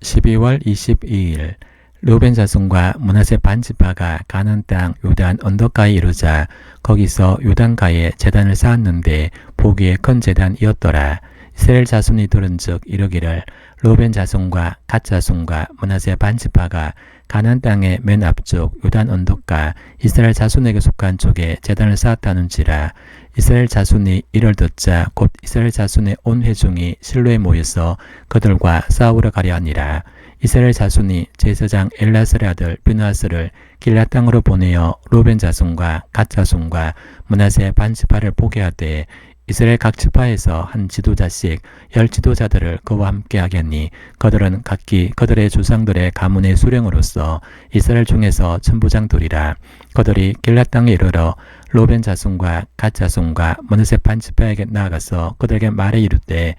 12월 22일 르벤 자손과 문하세 반지파가 가는 땅 요단 언덕가에 이르자 거기서 요단가에 재단을 쌓았는데 보기에 큰 재단이었더라. 이스라엘 자손이 들은즉 이르기를 르벤 자손과 갓 자손과 문하세 반지파가 가난 땅의 맨 앞쪽 요단 언덕가 이스라엘 자손에게 속한 쪽에 재단을 쌓았다는지라 이스라엘 자손이 이를 듣자 곧 이스라엘 자손의 온 회중이 실로에 모여서 그들과 싸우러 가려 하니라. 이스라엘 자손이 제사장 엘라스의 아들 비누아스를 길라 땅으로 보내어 로벤 자손과 갓 자손과 문하세 반지파를 포기하되 이스라엘 각 지파에서 한 지도자씩 열 지도자들을 그와 함께 하겠니? 그들은 각기 그들의 조상들의 가문의 수령으로서 이스라엘 중에서 천부장들이라. 그들이 길라 땅에 이르러 로벤 자손과 갓 자손과 문하세 반 지파에게 나아가서 그들에게 말해 이르되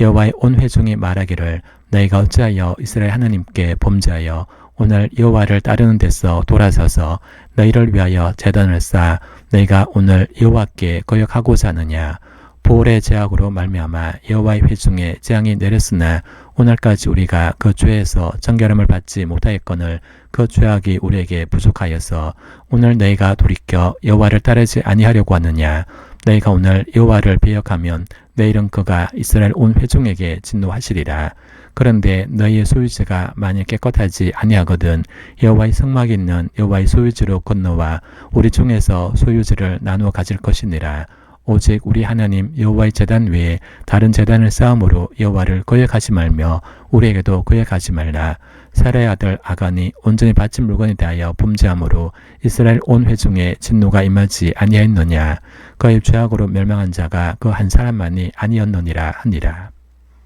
여호와의 온 회중이 말하기를 너희가 어찌하여 이스라엘 하나님께 범죄하여 오늘 여호와를 따르는 데서 돌아서서 너희를 위하여 재단을 쌓아 너희가 오늘 여호와께 거역하고자 하느냐 보울의 제약으로 말미암아 여호와의 회중에 재앙이 내렸으나 오늘까지 우리가 그 죄에서 정결함을 받지 못하였거늘 그 죄악이 우리에게 부족하여서 오늘 너희가 돌이켜 여호와를 따르지 아니하려고 하느냐? 너희가 오늘 여호와를 배역하면 내일은 그가 이스라엘 온 회중에게 진노하시리라. 그런데 너희의 소유지가 만일 깨끗하지 아니하거든 여호와의 성막에 있는 여호와의 소유지로 건너와 우리 중에서 소유지를 나누어 가질 것이니라 오직 우리 하나님 여호와의 재단 외에 다른 재단을 쌓음으로 여호와를 거역하지 말며 우리에게도 거역하지 말라. 사라의 아들 아간이 온전히 바친 물건에 대하여 범죄함으로 이스라엘 온 회중에 진노가 임하지 아니하였느냐. 그의 죄악으로 멸망한 자가 그 한 사람만이 아니었느니라 하니라.